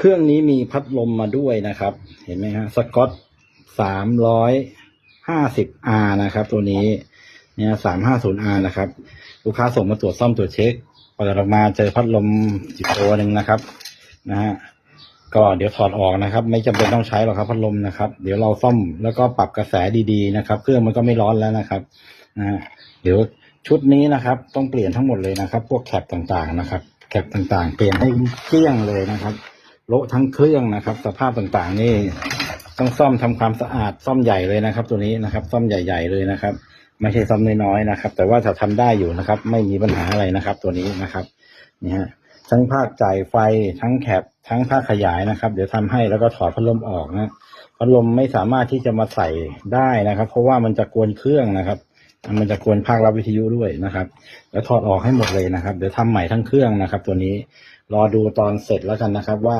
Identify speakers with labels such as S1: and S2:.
S1: เครื่องนี้มีพัดลมมาด้วยนะครับ เห็นไหมฮะสกอตสามร้อยห้าสิบอานะครับ ตัวนี้เนี่ยสามห้าศูนย์อานะครับ ลูกค้าส่งมาตรวจซ่อมตรวจเช็คเปิดออกมาเจอพัดลมอีกตัวหนึ่งนะครับนะฮะก็เดี๋ยวถอดออกนะครับ ไม่จำเป็นต้องใช้หรอกครับพัดลมนะครับ เดี๋ยวเราซ่อมแล้วก็ปรับกระแสดีๆนะครับ เครื่องมันก็ไม่ร้อนแล้วนะครับนะฮะเดี๋ยวชุดนี้นะครับ ต้องเปลี่ยนทั้งหมดเลยนะครับ พวกแคปต่างๆนะครับ แคปต่างๆ เปลี่ยนให้เกลี้ยงเลยนะครับ โละทั้งเครื่องนะครับ สภาพต่างๆ นี่ต้องซ่อมทำความสะอาดซ่อมใหญ่เลยนะครับ ตัวนี้นะครับ ซ่อมใหญ่ ๆเลยนะครับ ไม่ใช่ซ่อมน้อยๆนะครับ แต่ว่าจะทำได้อยู่นะครับ ไม่มีปัญหาอะไรนะครับ ตัวนี้นะครับนี่ฮะทั้งภาคจ่ายไฟทั้งแคปทั้งภาคขยายนะครับ เดี๋ยวทำให้แล้วก็ถอดพัดลมออกนะพัดลมไม่สามารถที่จะมาใส่ได้นะครับ เพราะว่ามันจะกวนเครื่องนะครับมันจะกวนภาครับวิทยุด้วยนะครับ แล้วถอดออกให้หมดเลยนะครับ เดี๋ยวทำใหม่ทั้งเครื่องนะครับ ตัวนี้รอดูตอนเสร็จแล้วกันนะครับ ว่า